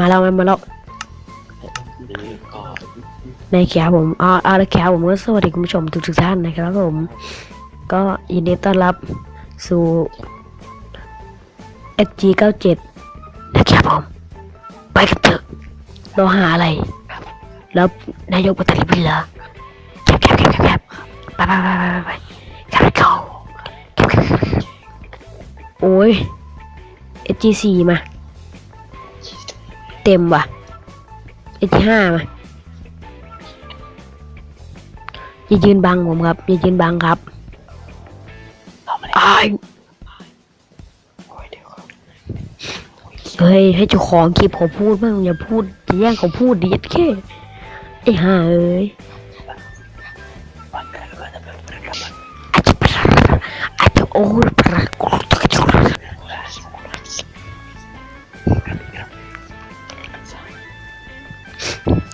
มาแล้วมาแล้วในแขผมอ๋อเอาละแขผมก็สวัสดีคุณผู้ชมทุกทุกๆท่านนะครับผม ก็ยินดีต้อนรับสู่ FG97 นะครับผม ไปกันเถอะเราหาอะไร แล้วนายกบัตรบินเหรอแคบแคบแคบแคบไปไปไปไปไปไปแคบเขาโอ้ย FG4 มา เต็มว่ะ FG5 มาอย่ายืนบังผมครับอย่ายืนบังครับทำอะไรอ้ายโอ้ยเดี๋ยวครับเฮ้ยให้เจ้าของคลิปเขาพูดบ้างอย่าพูดอย่าแย่งเขาพูดดิแค่ไอ้ห่าเอ้ยวันกันก็จะเป็นประกันอาจจะอาจจะโอ้ยปรากฏ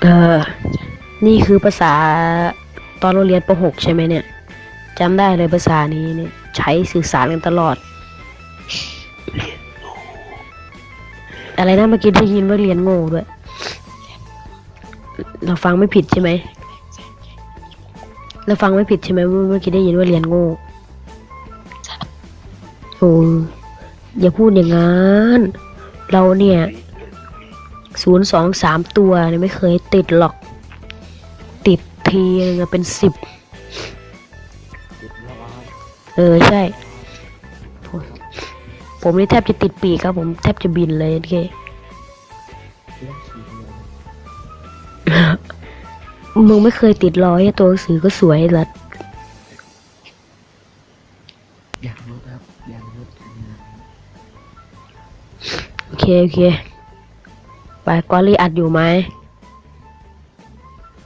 เออ นี่คือภาษาตอนเราเรียนป .6 ใช่ไหมเนี่ยจำได้เลยภาษานี้เนี่ยใช้สื่อสารกันตลอด อะไรนะเมื่อกี้ได้ยินว่าเรียนโง่ด้วย เราฟังไม่ผิดใช่ไหมเราฟังไม่ผิดใช่ไหมเมื่อเมื่อกี้ได้ยินว่าเรียนโง่โอ้ยอย่าพูดอย่างนั้น เราเนี่ย ศูนย์สองสามตัวเนี่ยไม่เคยติดหรอก ติดทีนึงอะเป็นสิบเออใช่ผมผมนี่แทบจะติดปีกครับผมแทบจะบินเลยโอเคมึงไม่เคยติดร้อยตัวหนังสือก็สวยละอยากรู้ครับอยากรู้โอเค โอเคไป กอลี่อัดอยู่ไหม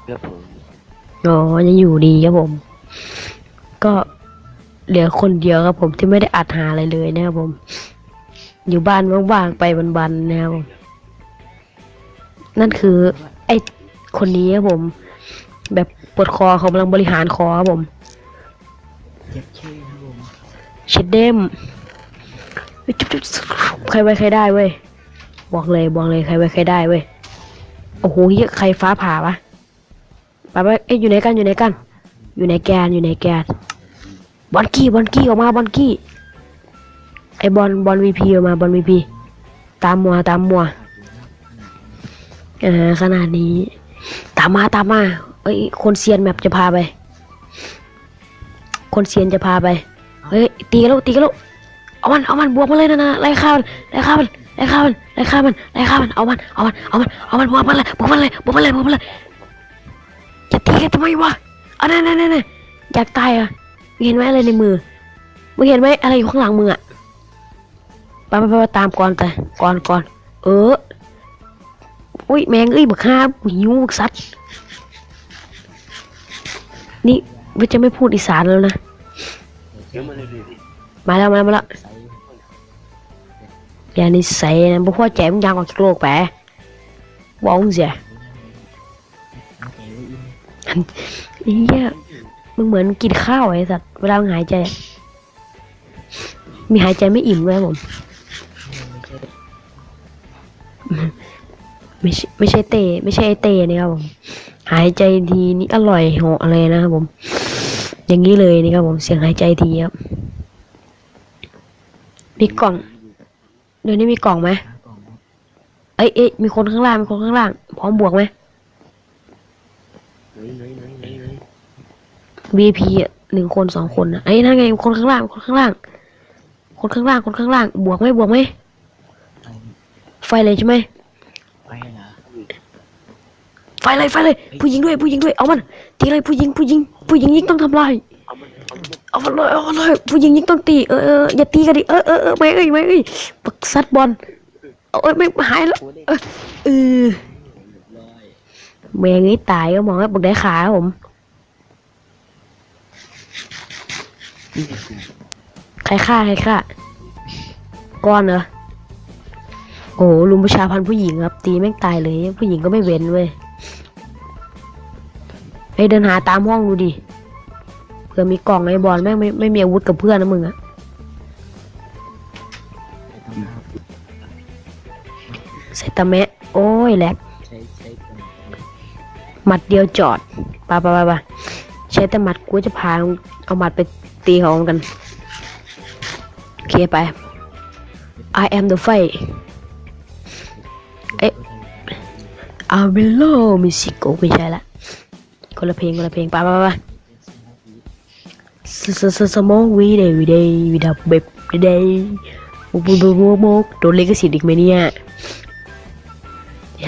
เพื่อผมอ๋อยังอยู่ดีครับผม ก็เหลือคนเดียวครับผมที่ไม่ได้อัดหาอะไรเลยนะครับผม อยู่บ้านว่างๆไปวันๆนะครับผมนั่นคือ ไอ้คนนี้ครับผม แบบปวดคอเขากำลังบริหารคอครับผมเจ็บชื่อครับผมเชดเดมเฮ้ยจุ๊บจุ๊บใครไว้ใครได้เว้ย บอกเลยบอกเลยใครไว้ใครได้เว้ยโอ้โหเฮียใครฟ้าผ่าปะไปไปเอ้ยอยู่ไหนกันอยู่ไหนกัน อยู่ในแกนอยู่ในแกนบอลกี้บอลกี้ออกมาบอลกี้ไอบอลบอลวีพีออกมาบอลวีพีตามมัวตามมัวอ่าขนาดนี้ ตามมาตามมาเอ้ยคนเซียนแมปจะพาไป คนเซียนจะพาไป เฮ้ยตีกันแล้วตีกันแล้วเอามันเอามันบวกมาเลยนะนะไล่ฆ่ามันไล่ฆ่ามัน ไล่ฆ่ามันไล่ฆ่ามันไล่ฆ่ามัน เอามัน เอามัน เอามัน เอามันบวกมันเลยบวกมันเลยบวกมันเลยบวกมันเลยจะตีกันทำไมวะเอานั่นนั่นนั่นอยากตายอะมึงเห็นไหมอะไรในมือมึงเห็นไหมอะไรอยู่ข้างหลังมึงอะไปไปไปไปตามก่อนแต่ก่อนก่อนเอออุ้ยแมงเอ้ยบักฮาหิวบักสัตว์นี่วิจะไม่พูดอีสานแล้วนะเดี๋ยวมาเลยดิมาแล้วมาแล้วมาแล้ว ยานิสัยนะบ่พอใจมึงยังออกจากโลกไปบองเสียไอ้เหี้ยมึงเหมือนกินข้าวไอ้สัตว์เวลาหายใจ มีหายใจไม่อิ่มด้วยผม ไม่ใช่ไม่ใช่เตไม่ใช่ไอเตนะครับผม หายใจทีนี่อร่อยเหาะเลยนะครับผม อย่างนี้เลยนี่ครับผมเสียงหายใจทีครับ มีกล่อง เดี๋ยวนี้มีกล่องไหมเอ้ยเอ้ยมีคนข้างล่าง มีคนข้างล่าง พร้อมบวกไหมเฮ้ยเฮ้ยเฮ้ยเฮ้ยเฮ้ย VIP อะหนึ่งคนสองคนนะไอ้ยนั่นไงคนข้างล่าง คนข้างล่าง คนข้างล่าง คนข้างล่าง บวกไหมบวกไหมไฟเลยใช่ไหม ไปนะไฟเลยไฟเลย ผู้หญิงด้วย ผู้หญิงด้วย เอามันทีเลยผู้หญิง ผู้หญิง ผู้หญิงยิงต้องทำลาย เอาเลยเอาเลยผู้หญิงยิงต้องตีเอออย่าตีกันดิเออเออเออไม่เอ้ยไม่เอ้ยปักซัดบอลเอาเอ้ยไม่หายแล้วเออเออแมงนี้ตายก็มองว่าบักได้ขาผมใครฆ่าใครฆ่าก้อนเหรอโอ้โหลุมประชาพันธ์ผู้หญิงครับ ตีแม่งตายเลย ผู้หญิงก็ไม่เว้นเว้ยไอ้เดินหาตามห้องดูดิ ผื่อมีกล่องไอ้บอลแม่งไม่ไม่มีอาวุธกับเพื่อนนะมึงอะใส่ตะแมะโอ้ยแหลกหมัดเดียวจอดไปะปะปะปะใช้แต่หมัดกูจะพาเอาหมัดไปตีเขากันโอเคไป I am the fight เอ๊ะ I will love Mexico ไม่ใช่ละคนละเพลงคนละเพลงไปะปะปะ สสสมองวีเดย์วีเดย์วีดับเบบเดย์โมโมโมโมโดนเลกสิทธิ์อีกไหมเนี่ย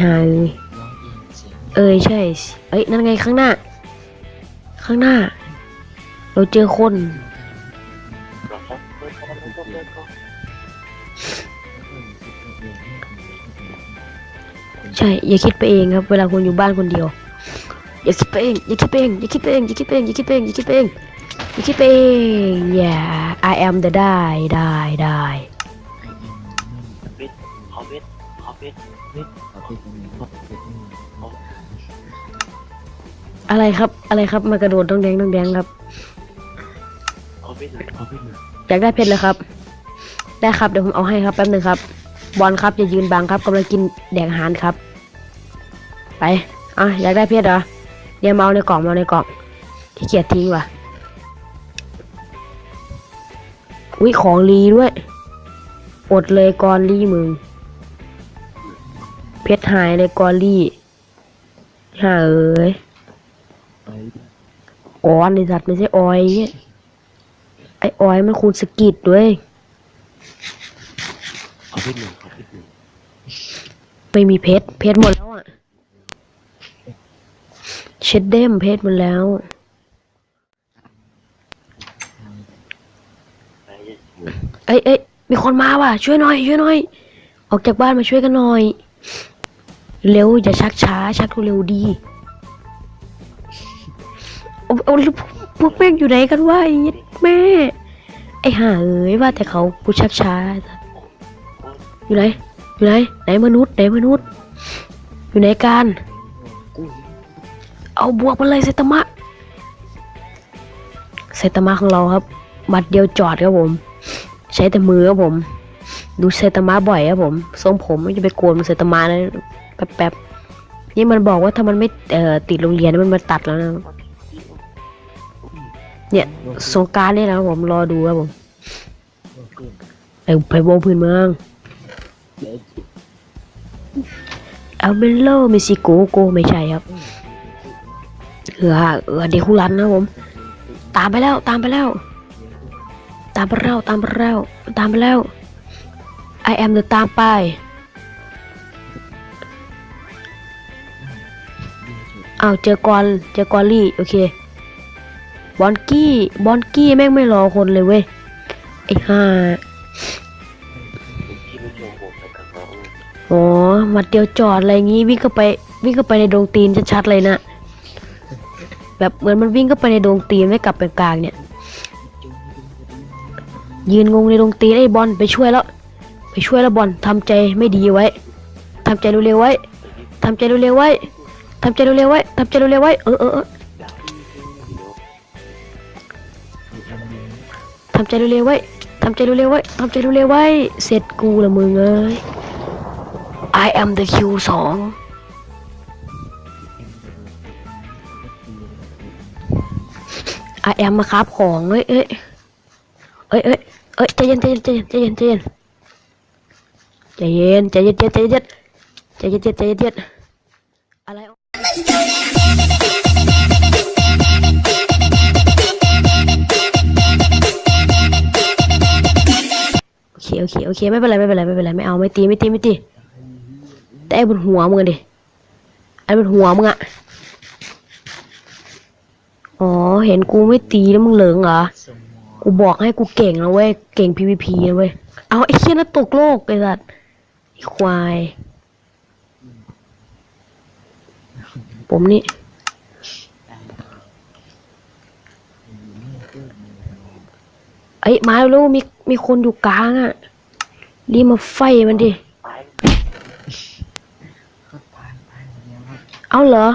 ฮาร้องเองเสียงเอ้ยใช่ เอ้ยนั่นไงข้างหน้า ข้างหน้า เราเจอคน ใช่ อย่าคิดไปเองครับ เวลาคุณอยู่บ้านคนเดียว อย่าคิดไปเอง อย่าคิดไปเอง อย่าคิดไปเอง อย่าคิดไปเอง อย่าคิดไปเองอย่าคิดไปเอง อย่าคิดไปเอง yeah I am the ได้ได้ได้ไอ้ยิทขอเวทขอเวทอะไรครับ อะไรครับ มากระโดดต้องแดงต้องแดงครับอเวทหน่อยขอเวทอยากได้เพชรเลยครับ ได้ครับ เดี๋ยวผมเอาให้ครับแป๊บหนึงครับ บอลครับอย่ายืนบังครับกำลังกินแดกอาหารครับ ไป อะอยากได้เพชรเหรอเดี๋ยวมาเอาในกล่องมาเอาในกล่องขี้เกียจทิ้งว่ะ อุ้ยของรีด้วย อดเลยกอนรีมึง เพชรหายเลยกอนรีหาเอ้ยไปก้อนไอสัตว์ไม่ใช่ออยเนี่ยไอออยมันคูณสะกิดด้วยขอเวทหน่อยขอเวทหน่อยไม่มีเพชรเพชรหมดแล้วอะ เช็ดเด้มเพชรหมดแล้ว ไปเยอะ เอ้ยเอ้ยมีคนมาว่ะ ช่วยหน่อย ช่วยหน่อย ออกจากบ้านมาช่วยกันหน่อย เร็วอย่าชักช้า ชักเร็วดีโอ้โอ้แล้วพวกแม่งอยู่ไหนกันวะไอ้แม่ ไอ้ห่าเอ้ยว่าแต่เขากูชักช้า อยู่ไหน อยู่ไหน ไหนมนุษย์ ไหนมนุษย์ อยู่ไหนกัน เอาบวกมาเลยไซตมะไซตมะของเราครับบัตรเดียวจอดครับผม ใช้แต่มือครับผม ดูไซตามะบ่อยครับผมทรงผมไม่จะไปโกนไซตามะนะแป๊บๆนี่มันบอกว่าถ้ามันไม่เอ่อติดโรงเรียนมันมาตัดแล้วนะเนี่ยสงการนี่นะครับผมรอดูครับผมไปไปโบงพื้นเมืองเอาเบลโลเมซิโกโกไม่ใช่ครับเออเออเดคุรันนะผม ตามไปแล้วตามไปแล้ว ตามไปแล้วตามไปแล้วตามไปแล้ว I am the ตามไปอ้าวเจอกอนเจอกอลลี่โอเคบอนกี้บอนกี้แม่งไม่รอคนเลยเว้ยไอ้ห่าอ๋อมัดเดียวจอดอะไรงี้วิ่งเข้าไปวิ่งเข้าไปในดงตีนชัดๆเลยนะแบบเหมือนมันวิ่งเข้าไปในดงตีนไม่กลับไปกลางเนี่ย ยืนงงในดงตีไอ้บอลไปช่วยแล้ว ไปช่วยแล้วบอลทำใจไม่ดีไว้ทำใจเร็วๆไว้ทำใจเร็วๆไว้ทำใจเร็วๆไว้ทำใจเร็วๆไว้ เออเออทำใจเร็วๆไว้ทำใจเร็วๆไว้ทำใจเร็วๆไว้ เสร็จกูละมึงเอ้ย I am the Q สอง I am มาครับของเอ้ยเอ้ยเอ้ยเอ้ย เอ้ยใจเย็นใจเย็นใจเย็นใจเย็นใจเย็นใจเย็นใจเย็นใจเย็นใจเย็นใจเย็นใจเย็นอะไรโอเคโอเคโอเคไม่เป็นไรไม่เป็นไรไม่เป็นไรไม่เอาไม่ตีไม่ตีไม่ตีแต่ไอ้บนหัวมึงดิไอ้บนหัวมึงอะอ๋อเห็นกูไม่ตีแล้วมึงเหลิงเหรอ กูบอกให้กูเก่งนะเว้ย เก่ง PVP นะเว้ย เอาไอ้เชี่ยนั่นตกโลกไอ้สัตว์ไอ้ควาย ผมนี่เอ้มาแล้วมีมีคนอยู่กลางอะ รีบมาไฟมันดิ เอาเหรอ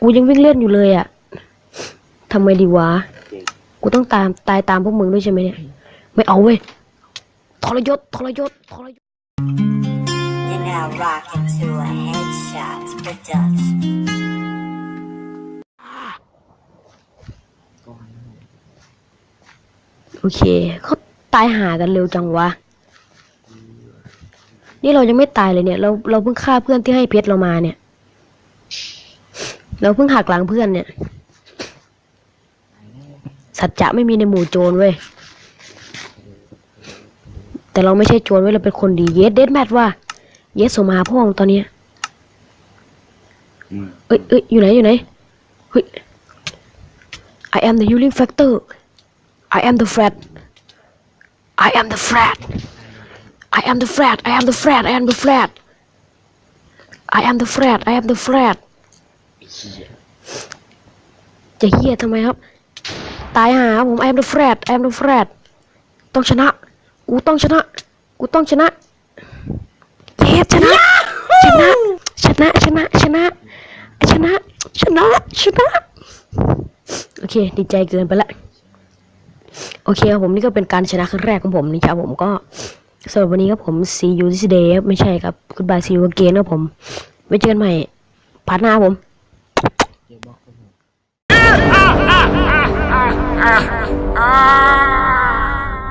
กูยังวิ่งเล่นอยู่เลยอะทำไมดีวะ ก่งกูต้องตามตายตามพวกมึงด้วยใช่ไหมเนี่ย ไม่เอาเว้ย ทรยศ ทรยศ ทรยศ And now now rocking to a headshot production. โอเค เขาตายหากันเร็วจังวะ นี่เรายังไม่ตายเลยเนี่ย เราเราเพิ่งฆ่าเพื่อนที่ให้เพชรเรามาเนี่ย เราเพิ่งหักหลังเพื่อนเนี่ย สัจจะไม่มีในหมู่โจรเว้ย แต่เราไม่ใช่โจรเว้ยเราเป็นคนดี เยสเดดแมทว่า เยสสมหาพ่องตอนเนี้ยอืมเอ้ยเอ้ยอยู่ไหนอยู่ไหน เฮ้ย I am the healing factor I am the flat I am the flat I am the flat I am the flat I am the flat I am the flat I am the flat ไอ้เหี้ยจะเฮียทำไมครับ ตายหาผม I am the flat I am the flat ต้องชนะ กูต้องชนะ กูต้องชนะเย้ชนะ ชนะ ชนะ ชนะ ชนะ ชนะ ชนะ ชนะ โอเค ดีใจเกินไปละ โอเคครับผมนี่ก็เป็นการชนะครั้งแรกของผมนี่ครับผมก็สำหรับวันนี้ครับผม see you this day ไม่ใช่ครับ goodbye see you again ครับผม ไว้เจอกันใหม่พาร์ทหน้าผม ah.